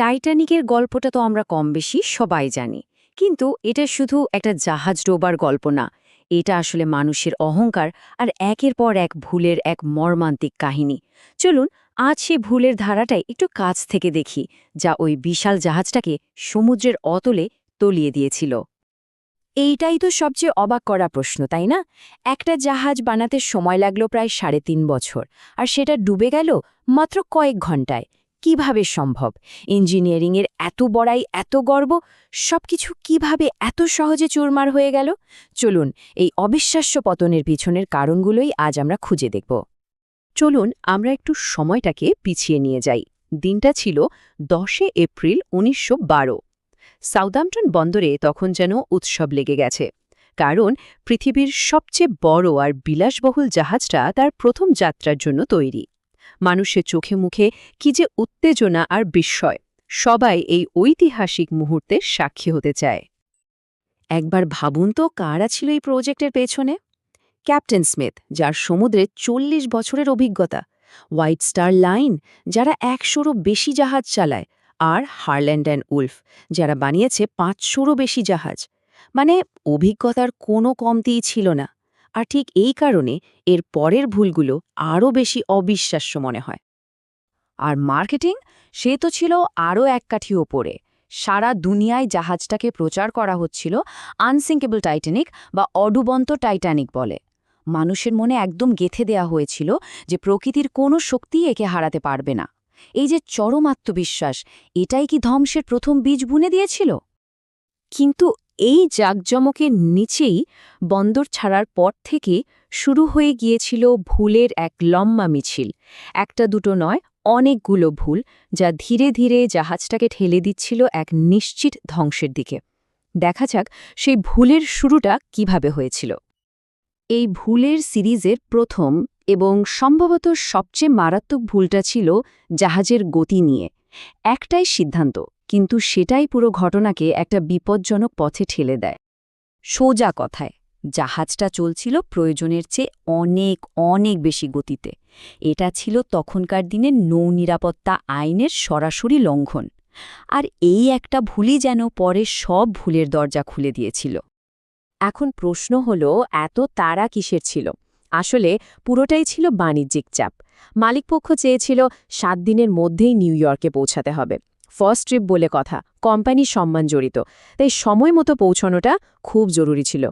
টাইটানিকের গল্পটা তো আমরা কম বেশি সবাই জানি। কিন্তু এটা শুধু একটা জাহাজ ডোবার গল্প না, এটা আসলে মানুষের অহংকার আর একের পর এক ভুলের এক মর্মান্তিক কাহিনী। চলুন, আজ সে ভুলের ধারাটাই একটু কাছ থেকে দেখি, যা ওই বিশাল জাহাজটাকে সমুদ্রের অতলে তলিয়ে দিয়েছিল। এইটাই তো সবচেয়ে অবাক করা প্রশ্ন, তাই না? একটা জাহাজ বানাতে সময় লাগল প্রায় সাড়ে তিন বছর, আর সেটা ডুবে গেল মাত্র কয়েক ঘন্টায়। কীভাবে সম্ভব? ইঞ্জিনিয়ারিংয়ের এত বড়াই, এত গর্ব, সবকিছু কীভাবে এত সহজে চুরমার হয়ে গেল? চলুন, এই অবিশ্বাস্য পতনের পিছনের কারণগুলোই আজ আমরা খুঁজে দেখব। চলুন, আমরা একটু সময়টাকে পিছিয়ে নিয়ে যাই। দিনটা ছিল দশে এপ্রিল উনিশশো বারো। সাউদাম্পটন বন্দরে তখন যেন উৎসব লেগে গেছে। কারণ, পৃথিবীর সবচেয়ে বড় আর বিলাসবহুল জাহাজটা তার প্রথম যাত্রার জন্য তৈরি। মানুষের চোখে মুখে কি যে উত্তেজনা আর বিস্ময়। সবাই এই ঐতিহাসিক মুহূর্তে সাক্ষী হতে চায়। একবার ভাবুন তো কারা ছিল এই প্রজেক্টের পেছনে? ক্যাপ্টেন স্মিথ, যার সমুদ্রে চল্লিশ বছরের অভিজ্ঞতা, হোয়াইট স্টার লাইন, যারা একশোরও বেশি জাহাজ চালায়, আর হারল্যান্ড অ্যান্ড উলফ, যারা বানিয়েছে পাঁচশোরও বেশি জাহাজ। মানে অভিজ্ঞতার কোনো কমতিই ছিল না। আর ঠিক এই কারণে এর পরের ভুলগুলো আরও বেশি অবিশ্বাস্য মনে হয়। আর মার্কেটিং? সে তো ছিল আরও এক কাঠি ওপরে। সারা দুনিয়ায় জাহাজটাকে প্রচার করা হচ্ছিল আনসিঙ্কেবল টাইটানিক বা অডুবন্ত টাইটানিক বলে। মানুষের মনে একদম গেথে দেয়া হয়েছিল যে প্রকৃতির কোনো শক্তি একে হারাতে পারবে না। এই যে চরম আত্মবিশ্বাস, এটাই কি ধ্বংসের প্রথম বীজ বুনে দিয়েছিল? কিন্তু এই জাকজমকের নিচেই বন্দর ছাড়ার পর থেকে শুরু হয়ে গিয়েছিল ভুলের এক লম্বা মিছিল। একটা দুটো নয়, অনেকগুলো ভুল যা ধীরে ধীরে জাহাজটাকে ঠেলে দিচ্ছিল এক নিশ্চিত ধ্বংসের দিকে। দেখা যাক সেই ভুলের শুরুটা কীভাবে হয়েছিল। এই ভুলের সিরিজের প্রথম এবং সম্ভবত সবচেয়ে মারাত্মক ভুলটা ছিল জাহাজের গতি নিয়ে। একটাই সিদ্ধান্ত কিন্তু সেটাই পুরো ঘটনাকে একটা বিপজ্জনক পথে ঠেলে দেয়। সোজা কথায়, জাহাজটা চলছিল প্রয়োজনের চেয়ে অনেক অনেক বেশি গতিতে। এটা ছিল তখনকার দিনের নৌ নিরাপত্তা আইনের সরাসরি লঙ্ঘন। আর এই একটা ভুলই যেন পরে সব ভুলের দরজা খুলে দিয়েছিল। এখন প্রশ্ন হল, এত তারা কিসের ছিল? আসলে পুরোটাই ছিল বাণিজ্যিক চাপ। মালিকপক্ষ চেয়েছিল, সাত দিনের মধ্যেই নিউ ইয়র্কে পৌঁছাতে হবে। ফার্স্ট ট্রিপ বলে কথা কোম্পানি সম্মান জড়িত, তাই সময় মতো পৌঁছানোটা খুব জরুরি ছিল।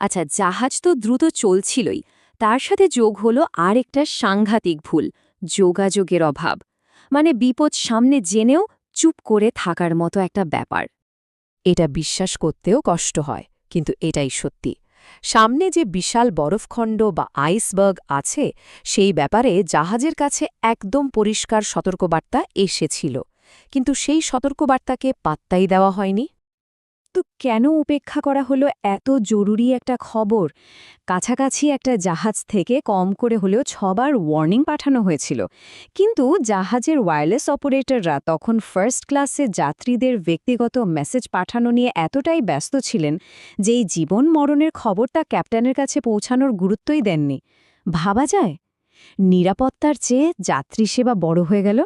আচ্ছা জাহাজ তো দ্রুত চলছিলই, তার সাথে যোগ হলো আর একটা সাংঘাতিক ভুল, যোগাযোগের অভাব। মানে বিপদ সামনে জেনেও চুপ করে থাকার মতো একটা ব্যাপার। এটা বিশ্বাস করতেও কষ্ট হয়, কিন্তু এটাই সত্যি। সামনে যে বিশাল বরফখণ্ড বা আইসবার্গ আছে, সেই ব্যাপারে জাহাজের কাছে একদম পরিষ্কার সতর্কবার্তা এসেছিল। কিন্তু সেই সতর্কবার্তাকে পাত্তাই দেওয়া হয়নি। তো কেন উপেক্ষা করা হলো এত জরুরি একটা খবর? কাছাকাছি একটা জাহাজ থেকে কম করে হলেও ছবার ওয়ার্নিং পাঠানো হয়েছিল। কিন্তু জাহাজের ওয়্যারলেস অপারেটররা তখন ফার্স্ট ক্লাসে যাত্রীদের ব্যক্তিগত মেসেজ পাঠানো নিয়ে এতটাই ব্যস্ত ছিলেন যে এই জীবন মরণের খবরটা ক্যাপ্টেনের কাছে পৌঁছানোর গুরুত্বই দেননি। ভাবা যায়? নিরাপত্তার চেয়ে যাত্রী সেবা বড় হয়ে গেল?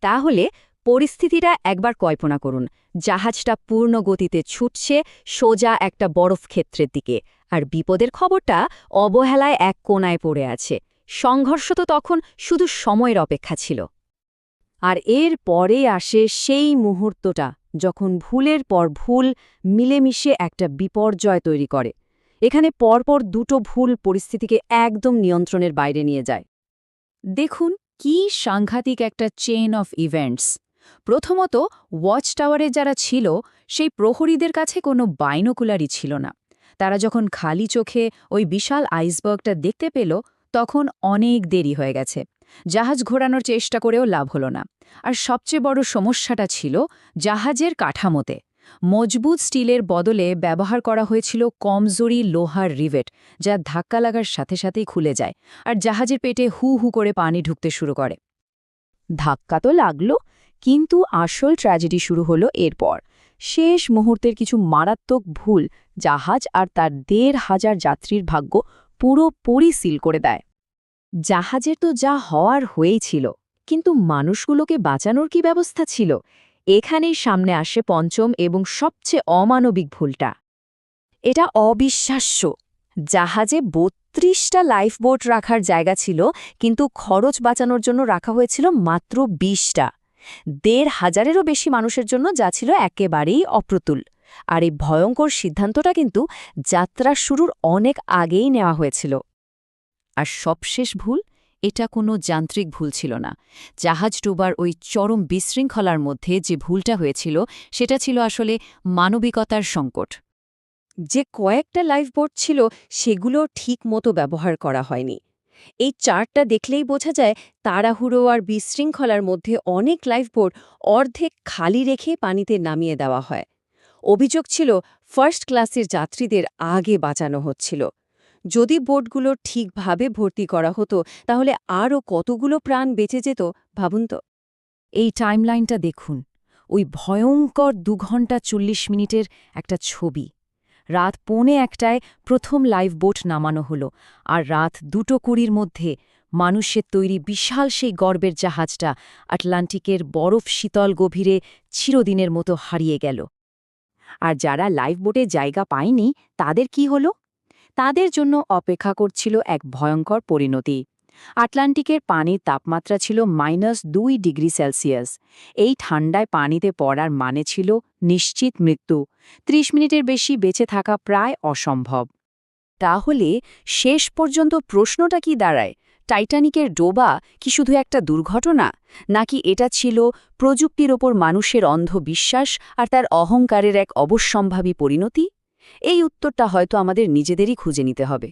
তাহলে পরিস্থিতিটা একবার কল্পনা করুন। জাহাজটা পূর্ণ গতিতে ছুটছে সোজা একটা বরফ ক্ষেত্রের দিকে। আর বিপদের খবরটা অবহেলায় এক কোনায় পড়ে আছে। সংঘর্ষ তো তখন শুধু সময়ের অপেক্ষা ছিল। আর এর পরে আসে সেই মুহূর্তটা যখন ভুলের পর ভুল মিলেমিশে একটা বিপর্যয় তৈরি করে। এখানে পরপর দুটো ভুল পরিস্থিতিকে একদম নিয়ন্ত্রণের বাইরে নিয়ে যায়। দেখুন, কি সাংঘাতিক একটা চেইন অফ ইভেন্টস প্রথমত ওয়াচ টাওয়ারে যারা ছিল, সেই প্রহরীদের কাছে কোনো বাইনোকুলারই ছিল না। তারা যখন খালি চোখে ওই বিশাল আইসবার্গটা দেখতে পেল, তখন অনেক দেরি হয়ে গেছে। জাহাজ ঘোরানোর চেষ্টা করেও লাভ হলো না। আর সবচেয়ে বড় সমস্যাটা ছিল জাহাজের কাঠামোতে। মজবুত স্টিলের বদলে ব্যবহার করা হয়েছিল কমজোরি লোহার রিভেট, যা ধাক্কা লাগার সাথে সাথেই খুলে যায় আর জাহাজের পেটে হু হু করে পানি ঢুকতে শুরু করে। ধাক্কা তো লাগল কিন্তু আসল ট্র্যাজেডি শুরু হলো এরপর। শেষ মুহূর্তের কিছু মারাত্মক ভুল জাহাজ আর তার দেড় হাজার যাত্রীর ভাগ্য পুরোপুরি সিল করে দেয়। জাহাজের তো যা হওয়ার হয়েই ছিল, কিন্তু মানুষগুলোকে বাঁচানোর কি ব্যবস্থা ছিল? এখানেই সামনে আসে পঞ্চম এবং সবচেয়ে অমানবিক ভুলটা। এটা অবিশ্বাস্য। জাহাজে বত্রিশটা লাইফবোট রাখার জায়গা ছিল, কিন্তু খরচ বাঁচানোর জন্য রাখা হয়েছিল মাত্র বিশটা। দেড় হাজারেরও বেশি মানুষের জন্য যা ছিল একেবারেই অপ্রতুল। আর এই ভয়ঙ্কর সিদ্ধান্তটা কিন্তু যাত্রা শুরুর অনেক আগেই নেওয়া হয়েছিল। আর সবশেষ ভুল? এটা কোনো যান্ত্রিক ভুল ছিল না। জাহাজ ডোবার ওই চরম বিশৃঙ্খলার মধ্যে যে ভুলটা হয়েছিল, সেটা ছিল আসলে মানবিকতার সংকট। যে কয়েকটা লাইফবোট ছিল, সেগুলো ঠিক মতো ব্যবহার করা হয়নি। এই চার্টটা দেখলেই বোঝা যায় তাড়াহুড়ো আর বিশৃঙ্খলার মধ্যে অনেক লাইফবোট অর্ধেক খালি রেখে পানিতে নামিয়ে দেওয়া হয়। অভিযোগ ছিল ফার্স্ট ক্লাসের যাত্রীদের আগে বাঁচানো হচ্ছিল। যদি বোটগুলো ঠিকভাবে ভর্তি করা হতো, তাহলে আরও কতগুলো প্রাণ বেঁচে যেত, ভাবুন তো। এই টাইমলাইনটা দেখুন। ওই ভয়ঙ্কর দু ঘণ্টা চল্লিশ মিনিটের একটা ছবি। রাত পৌনে একটায় প্রথম লাইভ বোট নামানো হলো, আর রাত দুটো কুড়ির মধ্যে মানুষের তৈরি বিশাল সেই গর্বের জাহাজটা আটলান্টিকের বরফ শীতল গভীরে চিরদিনের মতো হারিয়ে গেল। আর যারা লাইফ বোটে জায়গা পায়নি, তাদের কি হলো? তাদের জন্য অপেক্ষা করছিল এক ভয়ঙ্কর পরিণতি। আটলান্টিকের পানির তাপমাত্রা ছিল মাইনাস দুই ডিগ্রি সেলসিয়াস। এই ঠান্ডায় পানিতে পড়ার মানে ছিল নিশ্চিত মৃত্যু। ত্রিশ মিনিটের বেশি বেঁচে থাকা প্রায় অসম্ভব। তাহলে শেষ পর্যন্ত প্রশ্নটা কি দাঁড়ায়? টাইটানিকের ডোবা কি শুধু একটা দুর্ঘটনা? নাকি এটা ছিল প্রযুক্তির ওপর মানুষের অন্ধ বিশ্বাস আর তার অহংকারের এক অবশ্যম্ভাবী পরিণতি? এই উত্তরটা হয়তো আমাদের নিজেদেরই খুঁজে নিতে হবে।